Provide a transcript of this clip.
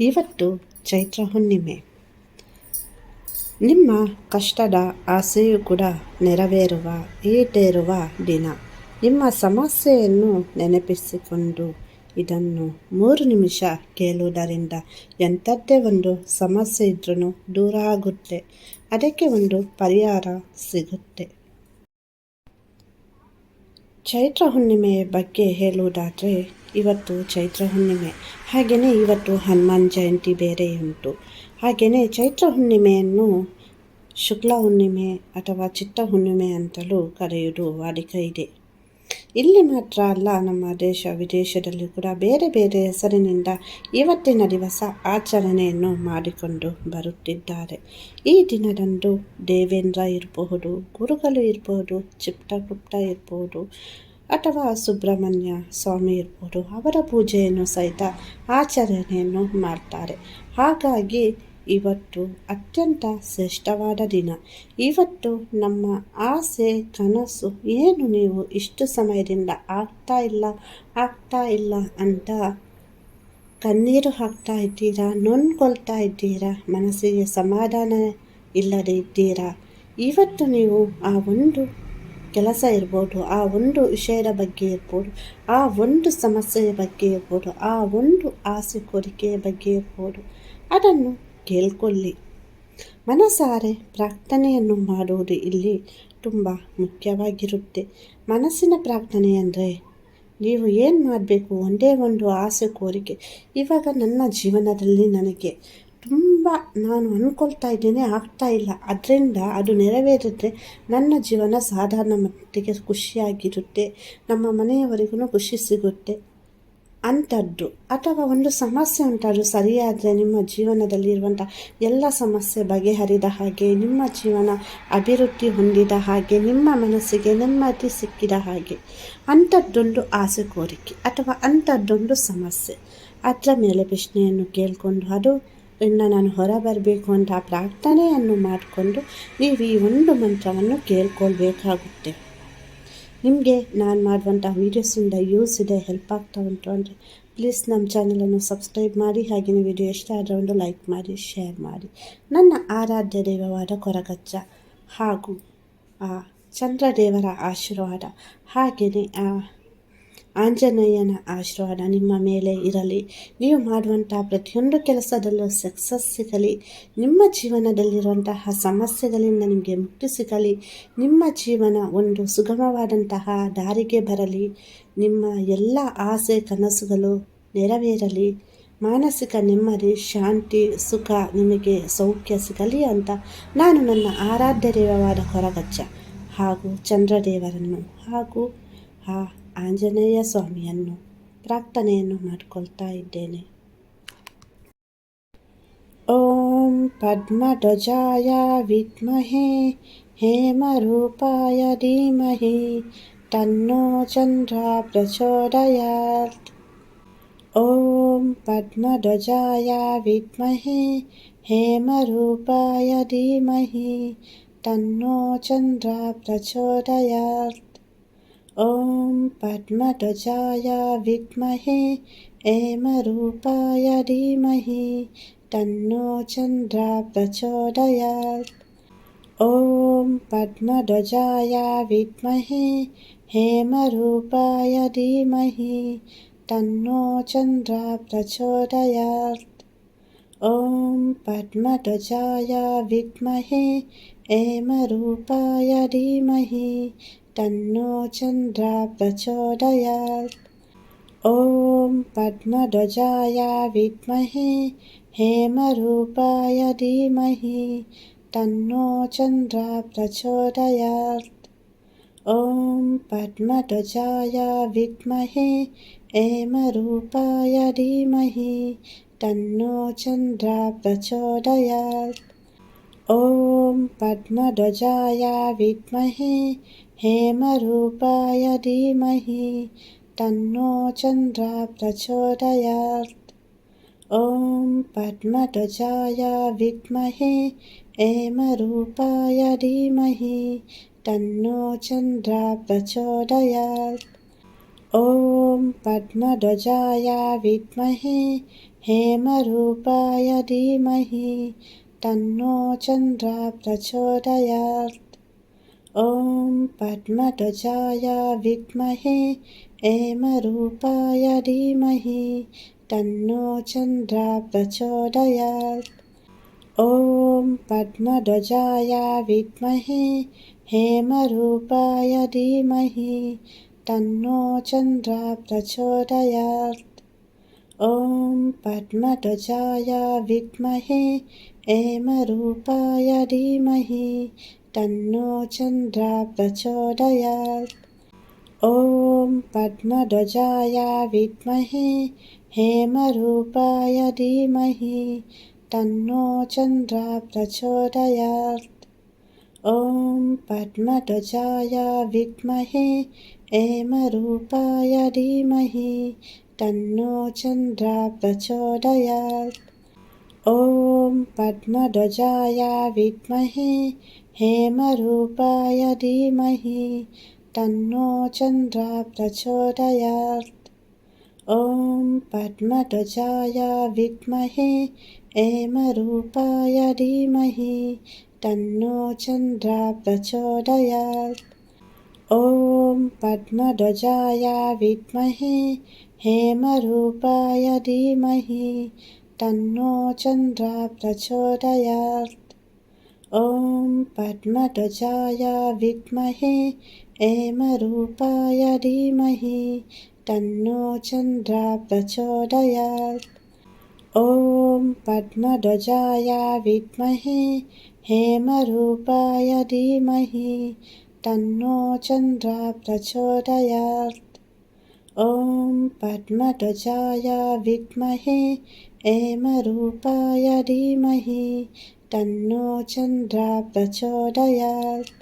ಇವತ್ತು ಚೈತ್ರ ಹುಣ್ಣಿಮೆ. ನಿಮ್ಮ ಕಷ್ಟದ ಆಸೆಯು ಕೂಡ ನೆರವೇರುವ ಈಟೇರುವ ದಿನ. ನಿಮ್ಮ ಸಮಸ್ಯೆಯನ್ನು ನೆನಪಿಸಿಕೊಂಡು ಇದನ್ನು ಮೂರು ನಿಮಿಷ ಕೇಳುವುದರಿಂದ ಎಂಥದ್ದೇ ಒಂದು ಸಮಸ್ಯೆ ಇದ್ರೂ ದೂರ ಆಗುತ್ತೆ. ಅದಕ್ಕೆ ಒಂದು ಪರಿಹಾರ ಸಿಗುತ್ತೆ. ಚೈತ್ರ ಹುಣ್ಣಿಮೆಯ ಬಗ್ಗೆ ಹೇಳುವುದಾದರೆ ಇವತ್ತು ಚೈತ್ರ ಹುಣ್ಣಿಮೆ. ಹಾಗೆಯೇ ಇವತ್ತು ಹನುಮಾನ್ ಜಯಂತಿ ಬೇರೆ ಉಂಟು. ಹಾಗೆಯೇ ಚೈತ್ರ ಹುಣ್ಣಿಮೆಯನ್ನು ಶುಕ್ಲ ಹುಣ್ಣಿಮೆ ಅಥವಾ ಚಿತ್ತ ಹುಣ್ಣಿಮೆ ಅಂತಲೂ ಕರೆಯುವುದು ವಾಡಿಕೆ ಇದೆ. ಇಲ್ಲಿ ಮಾತ್ರ ಅಲ್ಲ, ನಮ್ಮ ದೇಶ ವಿದೇಶದಲ್ಲಿ ಕೂಡ ಬೇರೆ ಬೇರೆ ಹೆಸರಿನಿಂದ ಇವತ್ತಿನ ದಿವಸ ಆಚರಣೆಯನ್ನು ಮಾಡಿಕೊಂಡು ಬರುತ್ತಿದ್ದಾರೆ. ಈ ದಿನದಂದು ದೇವೇಂದ್ರ ಇರಬಹುದು, ಗುರುಗಳು ಇರಬಹುದು ಚಿಪ್ಟ ಇರಬಹುದು ಅಥವಾ ಸುಬ್ರಹ್ಮಣ್ಯ ಸ್ವಾಮಿ ಇರ್ಬೋದು, ಅವರ ಪೂಜೆಯನ್ನು ಸಹಿತ ಆಚರಣೆಯನ್ನು ಮಾಡ್ತಾರೆ. ಹಾಗಾಗಿ ಇವತ್ತು ಅತ್ಯಂತ ಶ್ರೇಷ್ಠವಾದ ದಿನ. ಇವತ್ತು ನಮ್ಮ ಆಸೆ, ಕನಸು ಏನು ನೀವು ಇಷ್ಟು ಸಮಯದಿಂದ ಆಗ್ತಾ ಇಲ್ಲ ಆಗ್ತಾ ಇಲ್ಲ ಅಂತ ಕಣ್ಣೀರು ಹಾಕ್ತಾ ಇದ್ದೀರಾ ನೊಂದ್ಕೊಳ್ತಾ ಇದ್ದೀರಾ, ಮನಸ್ಸಿಗೆ ಸಮಾಧಾನ ಇಲ್ಲದೇ ಇದ್ದೀರಾ? ಇವತ್ತು ನೀವು ಆ ಒಂದು ಕೆಲಸ ಇರ್ಬೋದು, ಆ ಒಂದು ವಿಷಯದ ಬಗ್ಗೆ ಇರ್ಬೋದು, ಆ ಒಂದು ಸಮಸ್ಯೆಯ ಬಗ್ಗೆ ಇರ್ಬೋದು, ಆ ಒಂದು ಆಸೆ ಕೋರಿಕೆಯ ಬಗ್ಗೆ ಇರ್ಬೋದು, ಅದನ್ನು ಕೇಳ್ಕೊಳ್ಳಿ. ಮನಸಾರೆ ಪ್ರಾರ್ಥನೆಯನ್ನು ಮಾಡುವುದು ಇಲ್ಲಿ ತುಂಬ ಮುಖ್ಯವಾಗಿರುತ್ತೆ. ಮನಸ್ಸಿನ ಪ್ರಾರ್ಥನೆ ಅಂದರೆ ನೀವು ಏನು ಮಾಡಬೇಕು? ಒಂದೇ ಒಂದು ಆಸೆ ಕೋರಿಕೆ. ಇವಾಗ ನನ್ನ ಜೀವನದಲ್ಲಿ ನನಗೆ ತುಂಬ ನಾನು ಅಂದ್ಕೊಳ್ತಾ ಇದ್ದೇನೆ, ಆಗ್ತಾ ಇಲ್ಲ. ಅದರಿಂದ ಅದು ನೆರವೇರಿದ್ರೆ ನನ್ನ ಜೀವನ ಸಾಧಾರಣ ಮಟ್ಟಿಗೆ ಖುಷಿಯಾಗಿರುತ್ತೆ, ನಮ್ಮ ಮನೆಯವರಿಗೂ ಖುಷಿ ಸಿಗುತ್ತೆ ಅಂಥದ್ದು ಅಥವಾ ಒಂದು ಸಮಸ್ಯೆ ಉಂಟಾದರೂ ಸರಿಯಾದರೆ ನಿಮ್ಮ ಜೀವನದಲ್ಲಿರುವಂಥ ಎಲ್ಲ ಸಮಸ್ಯೆ ಬಗೆಹರಿದ ಹಾಗೆ, ನಿಮ್ಮ ಜೀವನ ಅಭಿವೃದ್ಧಿ ಹೊಂದಿದ ಹಾಗೆ, ನಿಮ್ಮ ಮನಸ್ಸಿಗೆ ನೆಮ್ಮದಿ ಸಿಕ್ಕಿದ ಹಾಗೆ, ಅಂಥದ್ದೊಂದು ಆಸೆ ಕೋರಿಕೆ ಅಥವಾ ಅಂಥದ್ದೊಂದು ಸಮಸ್ಯೆ. ಅದರ ಮೇಲೆ ಪ್ರಶ್ನೆಯನ್ನು ಕೇಳಿಕೊಂಡು ಅದು ಇನ್ನು ನಾನು ಹೊರ ಬರಬೇಕು ಅಂತ ಪ್ರಾರ್ಥನೆಯನ್ನು ಮಾಡಿಕೊಂಡು ನೀವು ಈ ಒಂದು ಮಂತ್ರವನ್ನು ಕೇಳ್ಕೊಳ್ಬೇಕಾಗುತ್ತೆ. ನಿಮಗೆ ನಾನು ಮಾಡುವಂಥ ವೀಡಿಯೋಸಿಂದ ಯೂಸ್ ಇದೆ ಹೆಲ್ಪ್ ಆಗ್ತಾ ಉಂಟು ಅಂದರೆ ಪ್ಲೀಸ್ ನಮ್ಮ ಚಾನಲನ್ನು ಸಬ್ಸ್ಕ್ರೈಬ್ ಮಾಡಿ, ಹಾಗೆಯೇ ವಿಡಿಯೋ ಇಷ್ಟ ಆದರೆ ಒಂದು ಲೈಕ್ ಮಾಡಿ ಶೇರ್ ಮಾಡಿ. ನನ್ನ ಆರಾಧ್ಯ ದೈವವಾದ ಕೊರಗಜ್ಜ ಹಾಗೂ ಆ ಚಂದ್ರದೇವರ ಆಶೀರ್ವಾದ ಹಾಗೆಯೇ ಆ ಆಂಜನೇಯನ ಆಶೀರ್ವಾದ ನಿಮ್ಮ ಮೇಲೆ ಇರಲಿ. ನೀವು ಮಾಡುವಂತಹ ಪ್ರತಿಯೊಂದು ಕೆಲಸದಲ್ಲೂ ಸಕ್ಸಸ್ ಸಿಗಲಿ. ನಿಮ್ಮ ಜೀವನದಲ್ಲಿರುವಂತಹ ಸಮಸ್ಯೆಗಳಿಂದ ನಿಮಗೆ ಮುಕ್ತಿ ಸಿಗಲಿ. ನಿಮ್ಮ ಜೀವನ ಒಂದು ಸುಗಮವಾದಂತಹ ದಾರಿಗೆ ಬರಲಿ. ನಿಮ್ಮ ಎಲ್ಲ ಆಸೆ, ಕನಸುಗಳು ನೆರವೇರಲಿ. ಮಾನಸಿಕ ನೆಮ್ಮದಿ, ಶಾಂತಿ, ಸುಖ ನಿಮಗೆ ಸೌಖ್ಯ ಸಿಗಲಿ ಅಂತ ನಾನು ನನ್ನ ಆರಾಧ್ಯ ದೇವವಾದ ಹೊರಗಚ್ಚ ಹಾಗೂ ಚಂದ್ರದೇವರನ್ನು ಹಾಗೂ, ಆ ಆಂಜನೇಯ ಸ್ವಾಮಿಯನ್ನು ಪ್ರಾರ್ಥನೆಯನ್ನು ಮಾಡಿಕೊಳ್ತಾ ಇದ್ದೇನೆ ಓಂ ಪದ್ಮಧ್ವಜಾಯ ವಿದ್ಮಹೇ ಹೇಮರೂಪಾಯ ಧೀಮಹಿ ತನ್ನೋ ಚಂದ್ರ ಪ್ರಚೋದಯಾತ್ ಓಂ ಪದ್ಮಧ್ವಜಾಯ ವಿದ್ಮಹೇ ಹೇಮರೂಪಾಯ ಧೀಮಹಿ ತನ್ನೋ ಚಂದ್ರ ಪ್ರಚೋದಯಾತ್ ॐ पद्मध्वजाय विद्महे हेमरूपाय धीमहि तन्नो चन्द्र प्रचोदयात् ॐ पद्मध्वजाय विद्महे हेमरूपाय धीमहि तन्नो चन्द्र प्रचोदयात् ॐ पद्मध्वजाय विद्महे हेमरूपाय धीमहि तन्नो चन्द्र प्रचोदयात् ॐ पद्मध्वजाय विद्महे हेमरूपाय धीमहि तन्नो चन्द्र प्रचोदयात् ॐ पद्मध्वजाय विद्महे हेमरूपाय धीमहि तन्नो चन्द्र प्रचोदयात् ॐ पद्मध्वजाय विद्महे हेमरूपाय धीमहि, तन्नो चन्द्र प्रचोदयात् ॐ पद्मध्वजाय विद्महे, हेमरूपाय धीमहि, तन्नो चन्द्र प्रचोदयात् ॐ पद्मध्वजाय विद्महे, हेमरूपाय धीमहि, तन्नो चन्द्रा प्रचोदयात् పద్మధ్వజాయ విద్మహే ఏమరూపాయ ధీమహి తన్నో చంద్ర ప్రచోదయాత్ ఓం పద్మధ్వజాయ విద్మహే హేమరూపాయ ధీమహి తన్నో చంద్ర ప్రచోదయాత్ ఓం పద్మధ్వజాయ విద్మహే ఏమరూపాయ ధీమహి तन्नो चन्द्रा प्रचोदयात् ॐ पद्मध्वजाय विद्महे हेमरूपाय धीमहि तन्नो चन्द्रा प्रचोदयात् ॐ पद्मध्वजाय विद्महे हेमरूपाय धीमहि तन्नो चन्द्रा प्रचोदयात् ॐ पद्मध्वजाय विद्महे हेमरूपाय धीमहि तन्नो चन्द्रा प्रचोदयात् ॐ पद्मध्वजाय विद्महे हेमरूपाय धीमहि तन्नो चन्द्रा प्रचोदयात् ॐ पद्मध्वजाय विद्महे हेमरूपाय धीमहि तन्नो चन्द्रा प्रचोदयात् ॐ पद्मध्वजाय विद्महे हेमरूपाय धीमहि तन्नो चन्द्रा प्रचोदयात् ॐ पद्मध्वजाय विद्महे हेमरूपाय धीमहि तन्नो चन्द्रा प्रचोदयात् ॐ पद्मध्वजाय विद्महे ఏమరూపాయ ధీమహి తన్నో చంద్ర ప్రచోదయాత్.